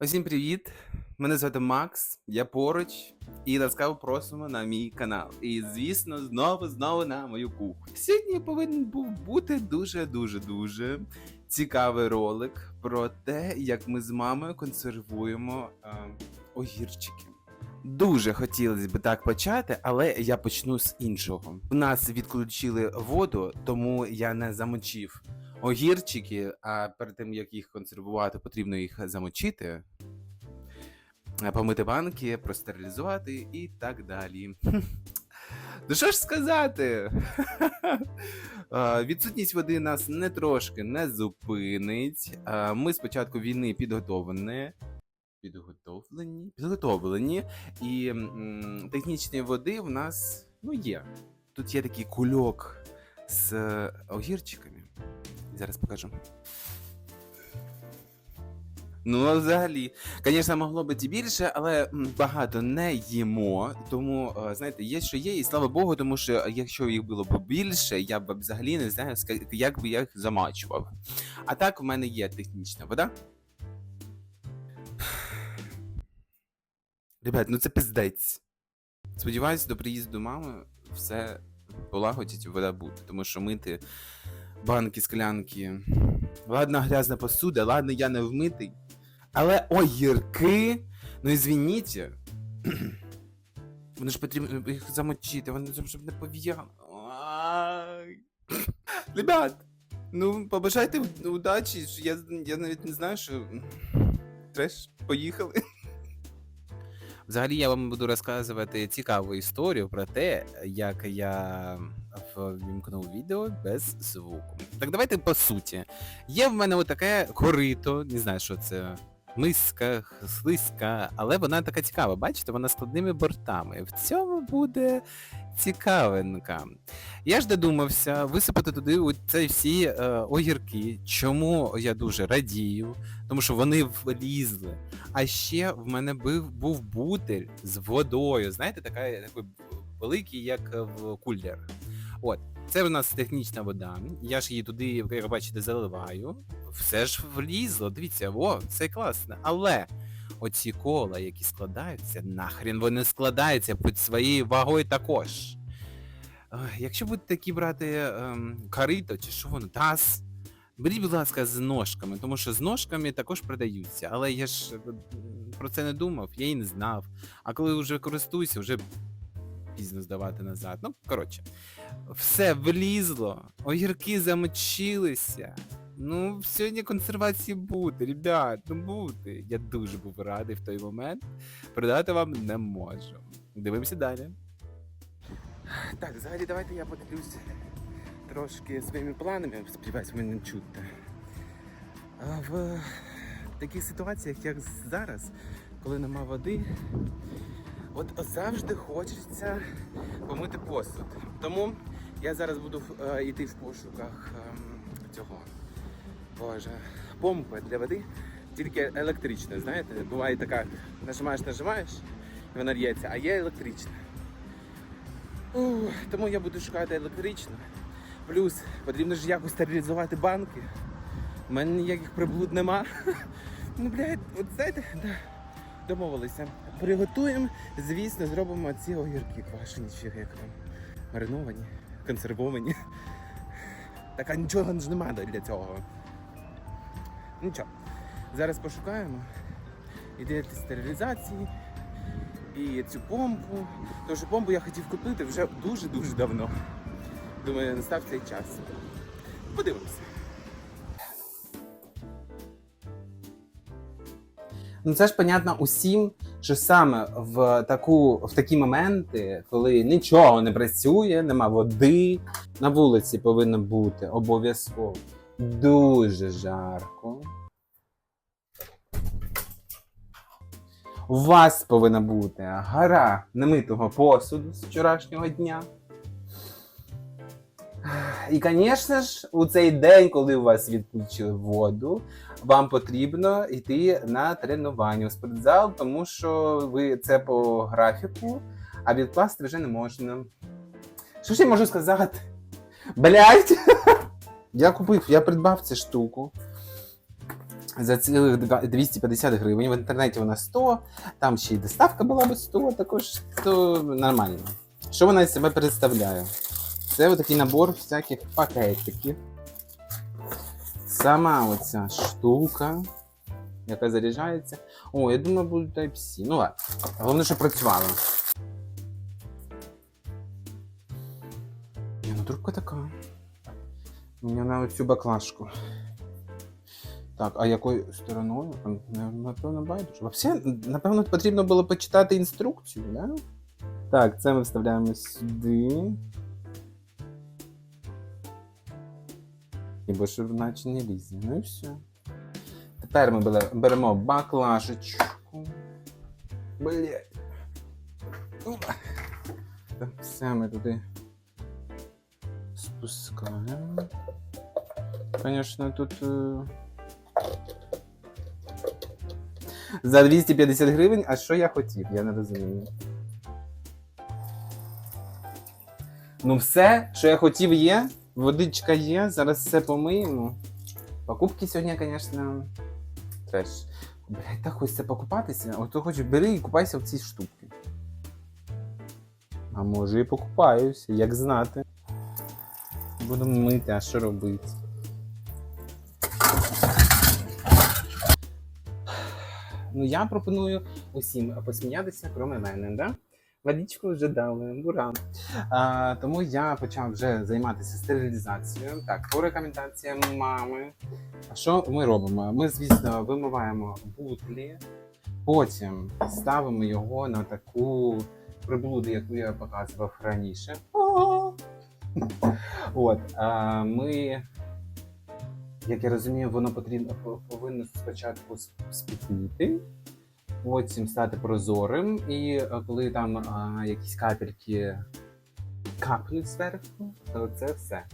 Усім привіт! Мене звати Макс, я поруч і ласкаво просимо на мій канал. І звісно, знову знову на мою кухню. Сьогодні повинен був бути дуже дуже дуже цікавий ролик про те, як ми з мамою консервуємо е, огірчики. Дуже хотілося б так почати, але я почну з іншого. У нас відключили воду, тому я не замочив огірчики, а перед тим як їх консервувати, потрібно їх замочити, е, помити банки, простерилізувати і так далі. Ну що ж сказати? Е, Відсутність води нас не трошки не зупинить. Е, Ми з початку війни підготовлені. Підготовлені? Підготовлені. І м, технічної води в нас ну, є. Тут є такий кульок з огірчиками. Зараз покажу. Ну, взагалі, звісно, могло бути і більше, але багато не їмо. Тому, е, знаєте, є, що є, і слава Богу, тому що якщо їх було б більше, я б взагалі не знаю, як би я їх замачував. А так, в мене є технічна вода. Ребят, ну це пиздець. Сподіваюсь, до приїзду мами все полагодять, вода буде, тому що мити банки, склянки. Ладно, грязна посуда, ладно, я не вмитий. Але огірки, ну ізвініть. Вони ж потрібно їх замочити, вони щоб не пов'яли. Ребят, ну побажайте удачі. Я, я навіть не знаю, що. Треш, поїхали. Взагалі я вам буду розказувати цікаву історію про те, як я ввімкнув відео без звуку. Так давайте по суті. Є в мене отаке корито, не знаю, що це. Миска, слизька, але вона така цікава, бачите, вона складними бортами. В цьому буде цікавинка. Я ж додумався висипати туди оці всі е, огірки. Чому я дуже радію? Тому що вони влізли. А ще в мене був, був бутель з водою. Знаєте, така такий великий, як в кулер. От, це у нас технічна вода. Я ж її туди, як бачите, заливаю. Все ж влізло. Дивіться, о, це класно. Але оці кола, які складаються, нахрен вони складаються під своєю вагою також. Якщо будете такі брати ем, карито чи що воно, таз, беріть, будь ласка, з ножками, тому що з ножками також продаються. Але я ж е, про це не думав, я і не знав. А коли вже користуюся, вже пізно здавати назад. Ну, коротше, все влізло, огірки замочилися. Ну, сьогодні консервації буде, ребят, ну буде. Я дуже був радий в той момент. Передати вам не можу. Дивимося далі. Так, взагалі давайте я поділюсь трошки своїми планами. Сподіваюсь, не чути. В таких ситуаціях, як зараз, коли нема води, от завжди хочеться помити посуд. Тому я зараз буду е, йти в пошуках ем, цього боже, помпи для води, тільки електрична. Знаєте, буває така, нажимаєш, нажимаєш, і вона лється, а є електрична. Ух, тому я буду шукати електричну. Плюс потрібно ж якось стерилізувати банки. У мене ніяких приблуд нема. Ну, блядь, от знаєте, домовилися. Приготуємо, звісно, зробимо ці огірки квашені, чи як там мариновані, консервовані. Так нічого ж немає для цього. Нічого. Зараз пошукаємо. Іде для стерилізації і цю помпу. Тому що помпу я хотів купити вже дуже-дуже давно. Думаю, настав цей час. Подивимося. Ну це ж понятно усім, що саме в таку в такі моменти, коли нічого не працює, нема води, на вулиці повинно бути обов'язково дуже жарко. У вас повинна бути гора немитого посуду з вчорашнього дня. І, звісно ж, у цей день, коли у вас відключили воду, вам потрібно йти на тренування у спортзал, тому що ви це по графіку, а відкласти вже не можна. Що ж я можу сказати? Блять! Я купив, я придбав цю штуку. За цілих 250 гривень. В інтернеті вона 100, там ще й доставка була би 100, також то нормально. Що вона із себе представляє? Це отакий набор всяких пакетиків. Сама оця штука, яка заряджається. О, я думаю, буде Type-C. Ну ладно. Головне, що працювало. Ну трубка така. У мене на оцю баклажку. Так, а якою стороною? Напевно, байдуже. Взагалі, напевно, потрібно було почитати інструкцію, да? Так, це ми вставляємо сюди. І щоб наче не лізе. Ну і все. Тепер ми беремо баклажечку. Блять. Все ми туди спускаємо. Звісно, тут. За 250 гривень, а що я хотів, я не розумію. Ну, все, що я хотів, є. Водичка є, зараз все помиємо. Покупки сьогодні, звісно, треш. Блять, так хочеться покупатися. От ти хочеш бери і купайся в цій штуці. А може і покупаюся, як знати. Будемо мити, а що робити? Ну, я пропоную усім посміятися, кроме мене, да? Водичку вже дали, ура. А, тому я почав вже займатися стерилізацією. Так, по рекомендаціям мами. А що ми робимо? Ми, звісно, вимиваємо бутлі, потім ставимо його на таку приблуду, яку я показував раніше. От, а, ми, як я розумію, воно потрібно повинно спочатку сп- спітніти, потім стати прозорим, і е, коли там а, якісь капельки капнуть зверху, то це все.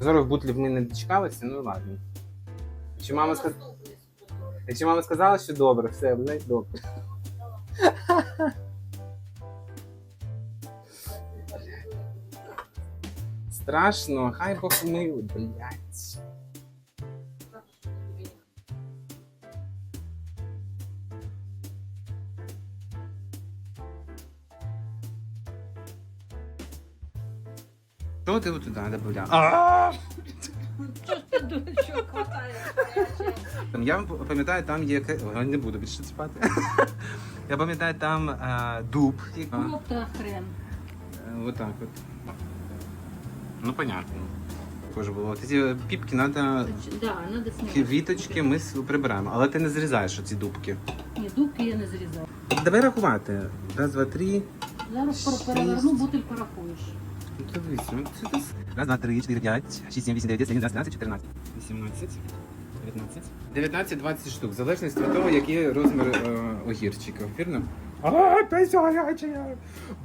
Зорих бутлів ми не дочекалися, ну ладно. Чи мама, сказ... Якщо мама сказала, що добре, все, значить добре. Страшно, хай Бог милує, блядь. Що ти туди? А! Що ж дурачок хватає? Там я пам'ятаю, там є Ой, не буду більше спати. Я пам'ятаю, там е, дуб. який- хрен. Е, Вот так вот. Ну, понятно. Тоже було. Ці піпки треба. Да, надо. Квіточки ми с- прибираємо, але ти не зрізаєш оці дубки. Ні, дубки я не зрізаю. Давай рахувати. Раз, два, три. Зараз пер- переверну, бутиль порахуєш. Ну, то вісім. Це десь. Раз, два, три, чотири, п'ять, шість, сім, вісім, дев'ять, десять, одинадцять, дванадцять, чотирнадцять. Вісімнадцять. 19. 19-20 штук, в залежності від того, який розмір е, огірчиків. Вірно? А, п'ять гаряче.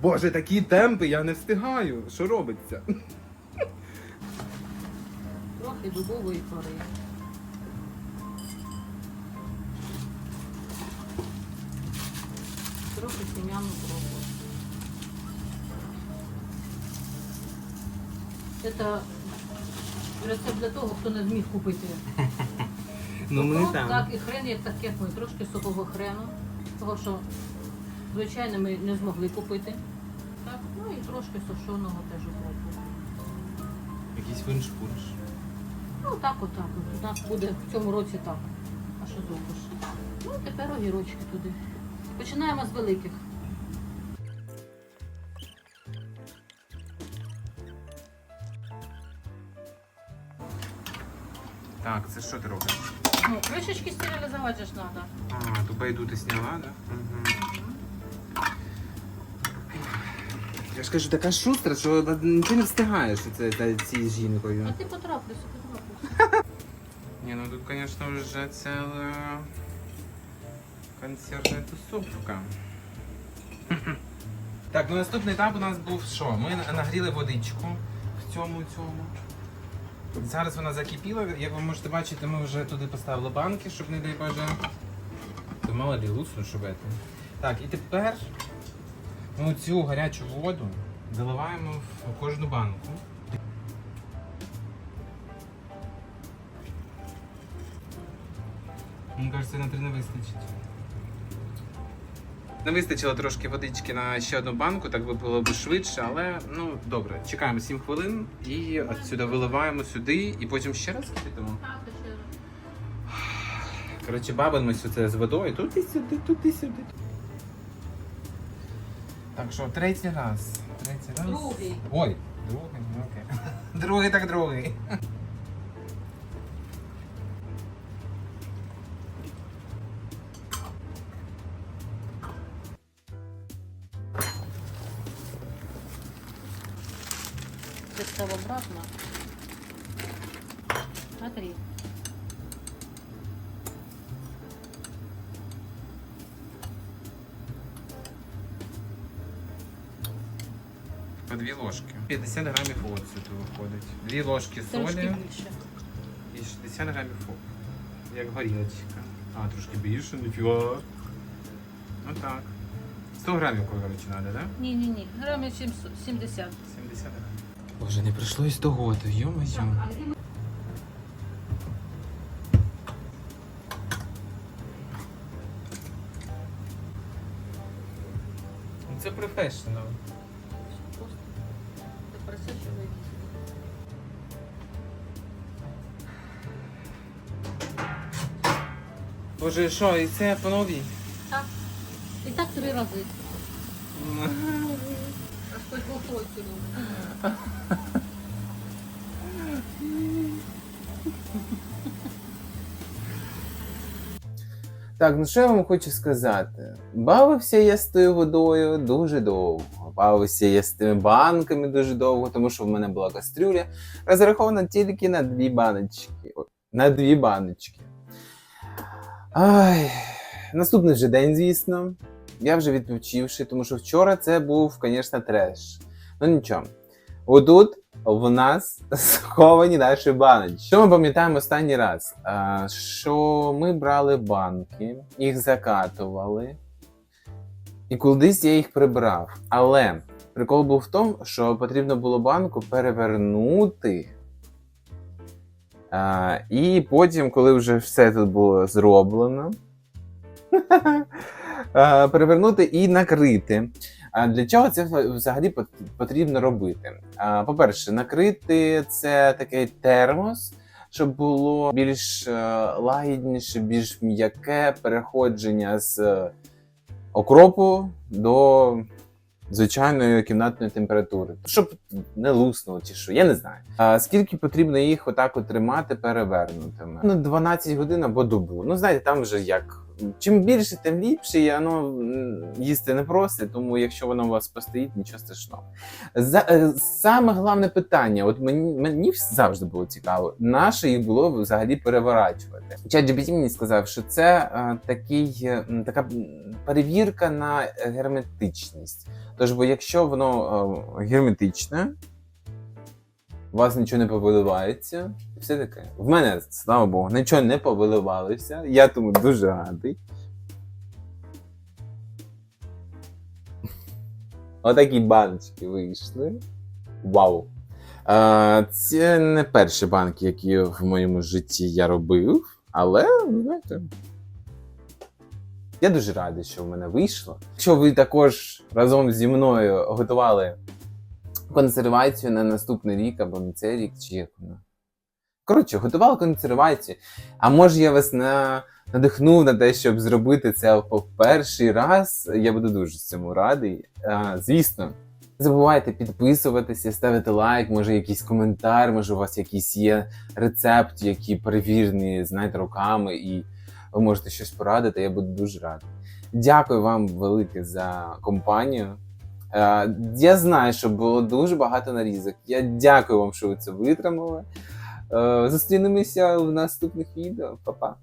Боже, такі темпи, я не встигаю. Що робиться? Трохи дубової кори. Трохи сім'яну кропу. Це рецепт для того, хто не зміг купити. Ну, ми Ну, там. Так, і хрен є так, як ми, трошки сухого хрену, того що звичайно ми не змогли купити. Так, ну і трошки сушеного теж укропу. Якийсь фунш-фунш. Ну так, отак. От. У нас буде в цьому році так. А що зробиш? Ну, тепер огірочки туди. Починаємо з великих. Так, це що ти робиш? Ну, кришечки стерилізувати же ж треба. А, ту байду ти сняла, да? Угу. Я ж кажу, така шустра, що нічого не встигаєш це, це, цією жінкою. А ти потраплюся. Ні, ну тут, звісно, вже ціла концертна тусовка. Так, ну наступний етап у нас був що? Ми нагріли водичку в цьому цьому. Зараз вона закипіла, як ви можете бачити, ми вже туди поставили банки, щоб не дай Боже. То молодий лусно шубети. Так, і тепер ми цю гарячу воду заливаємо в кожну банку. Мені кажеться, на три не вистачить. Не вистачило трошки водички на ще одну банку, так би було б швидше, але ну добре, чекаємо 7 хвилин і отсюди виливаємо сюди, і потім ще раз раз. Коротше, бабимо сюди з водою, тут і сюди, тут і сюди. Так що, третій раз. Третій раз. Другий. Ой, другий, ну окей. Другий так другий. Ты став обратно. Смотри. По дві ложки. 50 грамів оцету виходить. Дві ложки Трошки солі більше. і 60 грамів фу. Як горілочка. А, трошки більше, ніфіга. Ну так. 100 грамів, коротше, треба, так? Ні, ні, ні. Грамів 700, 70. 70 грамів. Боже, не прийшлось до году, йо-моє. Ну, Це професіонал. Боже, що, і це по новій? Так. І так три рази. Хоч виходьте. Так, ну що я вам хочу сказати? Бавився я з тою водою дуже довго. Бавився я з тими банками дуже довго, тому що в мене була кастрюля, розрахована тільки на дві баночки. На дві баночки. Ай, наступний же день, звісно. Я вже відпочивши, тому що вчора це був, звісно, треш. Ну нічого. Отут в нас сховані наші баночки. Що ми пам'ятаємо останній раз? А, що ми брали банки, їх закатували, і кудись я їх прибрав. Але прикол був в тому, що потрібно було банку перевернути. А, і потім, коли вже все тут було зроблено, перевернути і накрити. А для чого це взагалі потрібно робити? По-перше, накрити це такий термос, щоб було більш е, лагідніше, більш м'яке переходження з е, окропу до звичайної кімнатної температури, щоб не луснуло чи що, я не знаю. А скільки потрібно їх отак от тримати перевернутими? Ну, 12 годин або добу. Ну, знаєте, там вже як. Чим більше, тим ліпше, і воно їсти не просто, тому якщо воно у вас постоїть, нічого страшного. За, е, саме головне питання, от мені, мені завжди було цікаво, на що їх було взагалі переворачувати. ChatGPT мені сказав, що це е, такий, е, така перевірка на герметичність. Тож, бо якщо воно е, герметичне, у вас нічого не повиливається, все таке. В мене, слава Богу, нічого не повиливалося. Я тому дуже радий. Отакі баночки вийшли. Вау! Це не перші банки, які в моєму житті я робив, але знаєте. Я дуже радий, що в мене вийшло. Якщо ви також разом зі мною готували консервацію на наступний рік або на цей рік, чи як воно. Коротше, готували консервацію. А може я вас на... надихнув на те, щоб зробити це по перший раз. Я буду дуже цьому радий. А, звісно, не забувайте підписуватися, ставити лайк, може якийсь коментар, може у вас якийсь є рецепт, який перевірений, знаєте, руками, і ви можете щось порадити. Я буду дуже радий. Дякую вам велике за компанію. Е, Я знаю, що було дуже багато нарізок. Я дякую вам, що ви це витримали. Е, Зустрінемося в наступних відео. Па-па.